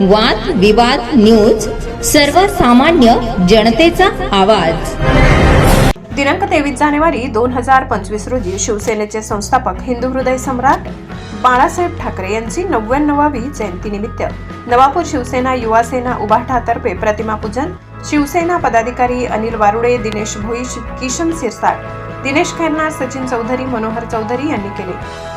वाद विवाद न्यूज सर्वसामान्य जनतेचा आवाज. दिनांक तेवीस जानेवारी दोन हजार पंचवीस रोजी शिवसेनेचे संस्थापक हिंदू हृदय सम्राट बाळासाहेब ठाकरे यांची नव्याण्णवावी जयंतीनिमित्त नवापूर शिवसेना युवा सेना उभाठातर्फे प्रतिमा पूजन शिवसेना पदाधिकारी अनिल वारुडे दिनेश भोई किशन सिरसाट दिनेश खैरनार सचिन चौधरी मनोहर चौधरी यांनी केले.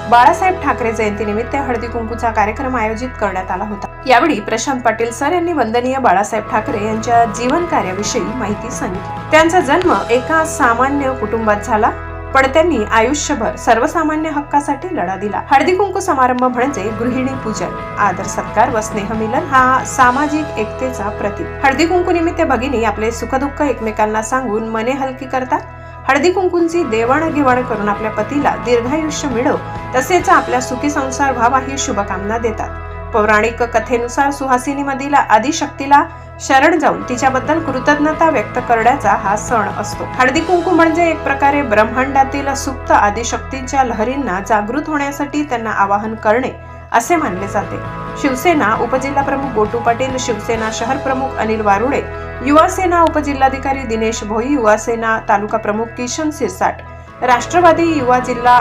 बाळासाहेब ठाकरे जयंतीनिमित्त हळदी कुंकूचा कार्यक्रम आयोजित करण्यात आला होता. यावेळी प्रशांत पाटील सर यांनी वंदनीय बाळासाहेब ठाकरे यांच्या जीवन कार्याविषयी माहिती सांगितली. त्यांचा जन्म एका सामान्य कुटुंबात झाला पण त्यांनी आयुष्यभर सर्वसामान्य हक्कासाठी लढा दिला. हळदी कुंकू समारंभ म्हणजे गृहिणी पूजन आदर सत्कार व स्नेहमिलन हा सामाजिक एकतेचा प्रतीक. हळदी कुंकू निमित्त भगिनी आपले सुखदुःख एकमेकांना सांगून मने हलकी करतात हळदी कुंकूंची देवाणघेवाण करून आपल्या पतीला दीर्घायुष्य मिळो तसेच आपल्या सुखी संसार व्हावा ही शुभकामना देतात. पौराणिक कथेनुसार सुहासिनी मधील आदिशक्तीला शरण जाऊन तिच्याबद्दल कृतज्ञता व्यक्त करण्याचा हा सण असतो. हळदी कुंकू म्हणजे एक प्रकारे ब्रह्मांडातील सुप्त आदिशक्तींच्या लहरींना जागृत होण्यासाठी त्यांना आवाहन करणे असे मानले जाते. शिवसेना उपजिल्हा प्रमुख गोटू पाटील शिवसेना शहर प्रमुख अनिल वारुडे युवासेना उपजिल्हाधिकारी दिनेश भोई युवासेना तालुका प्रमुख किशन सिरसाट राष्ट्रवादी युवा जिल्हा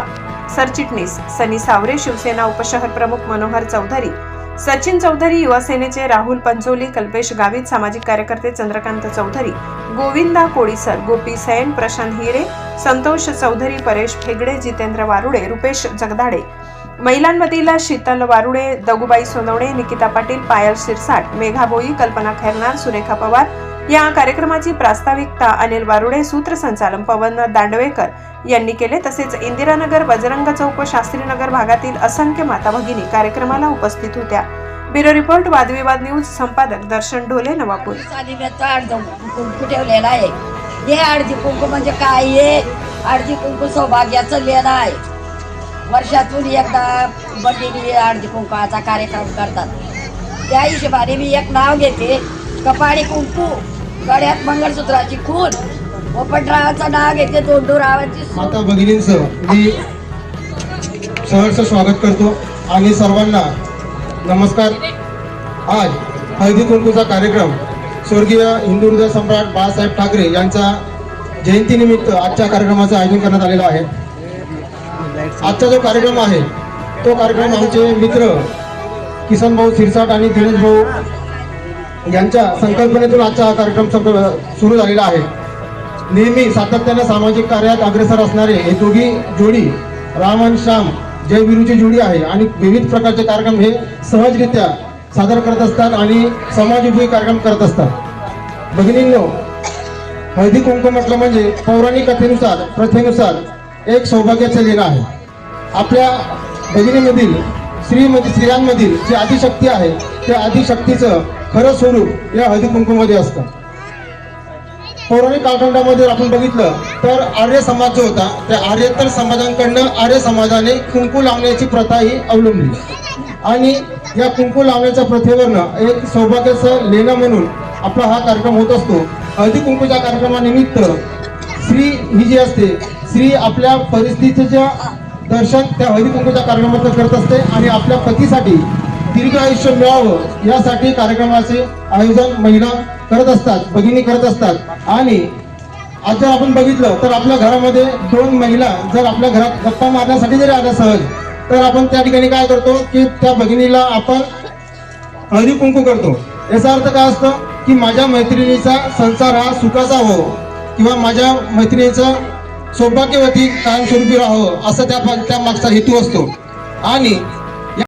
सरचिटणीस सनी सावरे शिवसेना उपशहर प्रमुख मनोहर चौधरी सचिन चौधरी युवासेनेचे राहुल पंचोली कल्पेश गावित सामाजिक कार्यकर्ते चंद्रकांत चौधरी गोविंदा कोळीसर गोपी सैन प्रशांत हिरे संतोष चौधरी परेश फेगडे जितेंद्र वारुडे रुपेश जगदाडे महिलांमधील शीतल वारुडे दगुबाई सोनवणे निकिता पाटील पायल शिरसाट मेघाबोई कल्पना खैरनार सुरेखा पवार या कार्यक्रमाची प्रास्ताविकता अनिल वारुडे सूत्रसंचालन पवन दांडवेकर यांनी केले. तसेच इंदिरानगर बजरंग चौक व शास्त्रीनगर भागातील असंख्य माता भगिनी कार्यक्रमाला उपस्थित होत्या. ब्युरो रिपोर्ट वादविवाद न्यूज संपादक दर्शन ढोले नवापूर. ठेवलेला आहे. हे आडजी कुंकू म्हणजे काय आहे? आडजी कुंकू सौभाग्याचं लेणं आहे. वर्षातून एकदा बहिणी आडजी कुंकवाचा कार्यक्रम करतात. त्या हिशोबाने मी एक नाव घेते कपाळी कुंकू. गड्यात मंगळसूत्राची खून. पोपटरावाचं नाव घेते दोंडूरावाची सून. माता भगिनींचं मी सहर्ष स्वागत करतो. आणि सर्वांना नमस्कार. आज हळदी कुंकूचा कार्यक्रम स्वर्गीय हिंदू हृदय सम्राट बाळासाहेब ठाकरे यांच्या जयंतीनिमित्त आजच्या कार्यक्रमाचं आयोजन करण्यात आलेलं आहे. आजचा जो कार्यक्रम आहे तो कार्यक्रम आमचे मित्र किसन भाऊ सिरसाट आणि दिनेश भाऊ यांच्या संकल्पनेतून आजचा हा कार्यक्रम सुरू झालेला आहे. नेहमी सातत्याने सामाजिक कार्यात अग्रेसर असणारे हे दोघी जोडी राम आणि श्याम जय विरूची जोडी आहे आणि विविध प्रकारचे कार्यक्रम हे सहजरित्या सादर करत असतात आणि समाजोपयोगी कार्यक्रम करत असतात. भगिनींनो हळदी कुंकू म्हटलं म्हणजे पौराणिक कथेनुसार प्रथेनुसार एक सौभाग्याचं लेणं आहे. आपल्या भगिनीमधील स्त्रीमध्ये स्त्रियांमधील जी आदिशक्ती आहे त्या आदिशक्तीचं खरं स्वरूप या हळदी कुंकूमध्ये असतं. पौराणिक कालखंडामध्ये आपण बघितलं तर आर्य समाज जो होता त्या आर्यतर समाजांकडनं आर्य समाजाने कुंकू लावण्याची प्रथा ही अवलंबली. आणि या कुंकू लावण्याच्या प्रथेवरनं एक सौभाग्याचं लेणं म्हणून आपला हा कार्यक्रम होत असतो. हळदी कुंकूच्या कार्यक्रमानिमित्त स्त्री ही जी असते स्त्री आपल्या परिस्थितीच्या दर्शन त्या हळदी कुंकूच्या कार्यक्रमात करत असते आणि आपल्या पतीसाठी दीर्घ आयुष्य मिळावं यासाठी कार्यक्रमाचे आयोजन महिला करत असतात भगिनी करत असतात. आणि आज जर आपण बघितलं तर आपल्या घरामध्ये दोन महिला जर आपल्या घरात गप्पा मारण्यासाठी जरी आल्या सहज तर आपण त्या ठिकाणी काय करतो की त्या भगिनीला आपण हळदी कुंकू करतो. याचा अर्थ काय असतं की माझ्या मैत्रिणीचा संसार हा सुखाचा हो किंवा माझ्या मैत्रिणीचं सौभाग्यवती कायमस्वरूपी राहावं असं त्या त्या मागचा हेतू असतो. आणि